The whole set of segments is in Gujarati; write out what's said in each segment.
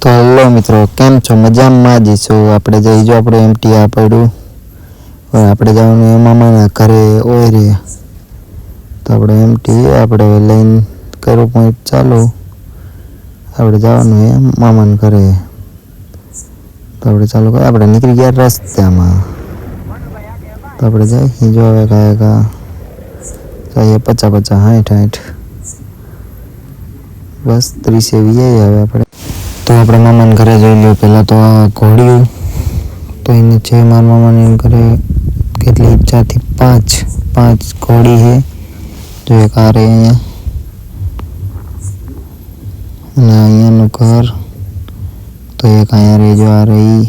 તો હલો મિત્રો, કેમ છો? મજામાં જઈશું આપણે જઈજો આપણે એમટી આ પડ્યું આપણે જવાનું એ મામાના ઘરે ઓય રે. તો આપણે એમટી, આપણે લઈને કરવું પોઈન્ટ ચાલુ. આપણે જવાનું એ મામાના ઘરે. તો આપણે ચાલુ કરીએ આપણે નીકળી ગયા રસ્તામાં. તો આપણે જઈ જો હવે કાંઈ કા જઈએ પચા પચા હાઠ હાઠ બસ ત્રીસે વીએ હવે આપણે. તો આપણે મામાને ઘરે જોઈ લ્યો પહેલાં તો આ ઘોડિયું તો એને છે મારા મામાને ઘરે કેટલી ચારથી પાંચ પાંચ ઘોડી છે જો એક આ રહે અહીંયા અને અહીંયાનું ઘર તો એક અહીંયા રહી જો આ રહી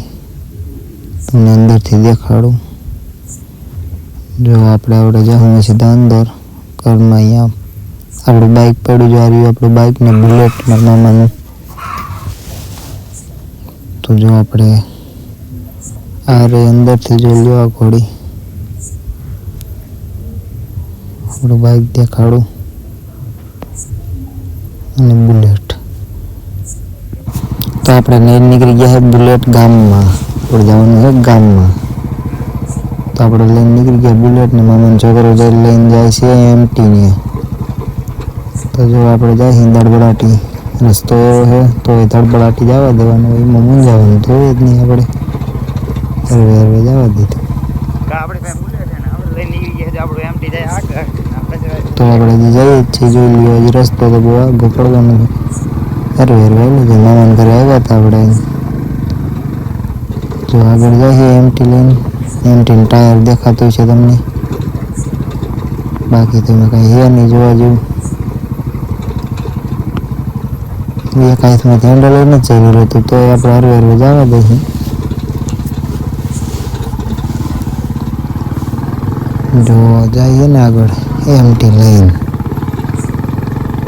તમને અંદરથી દેખાડું જો આપણે આપણે જાઉં સીધા અંદર ઘરમાં અહીંયા આપણું બાઇક પડ્યું જો આ રહ્યું આપણું બાઇક ને બુલેટ મારા મામાનું તો જો આપણે આ રે અંદરથી જોઈ લો આ ઘોડી. આપણું બાઇક દેખાડું. અને બુલેટ તો આપણે નેર નીકળી ગયા છે બુલેટ ગામમાં. આપણે જવાનું છે ગામમાં. તો આપણે લઈને નીકળી ગયા બુલેટ ને મામાનો છોકરો લઈને જાય છે એમટીને તો જો આપણે જાય છે દડબડાટી રસ્તો એવો છે તો એ ધડબડાટી જવા દેવાનું. એમાં મૂંઝાવાનું હોય જ નહીં આપણે. હરવે હરવે જવા દીધું. તો આપણે જઈએ જ છીએ જોઈ લઈએ હજી રસ્તો તો બહુ આગળ પડવાનો છે. હરવે હરવે એટલે જે મામાના ઘરે આવ્યા હતા આપણે જો આગળ જઈએ એમટી લઈને. એમટીનું ટાયર દેખાતું છે તમને. બાકી તમે કાંઈ છે નહીં જોવા જેવું. એક હાથમાંથી હેન્ડલ જ નથી ચાલ્યું હતું તો આપણે હરવે હરવે જવા દઈએ જો જઈએ ને આગળ એમટી લઈને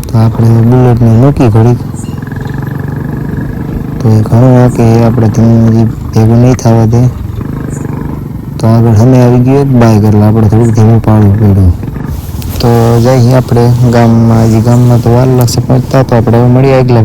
તો આપણે બુલેટને મૂકી ઘડીક તો એ ઘણું કે આપણે તમે હજી ભેગું નહીં થવા દે તો આગળ અમે આવી ગયું એક બાઇક એટલે આપણે થોડુંક ધીમું પાડવું પડ્યું તો જઈએ આપણે ગામમાં હજી ગામમાં તો વાર લાગશે પહોંચતા તો આપણે હવે મળીએ આગલા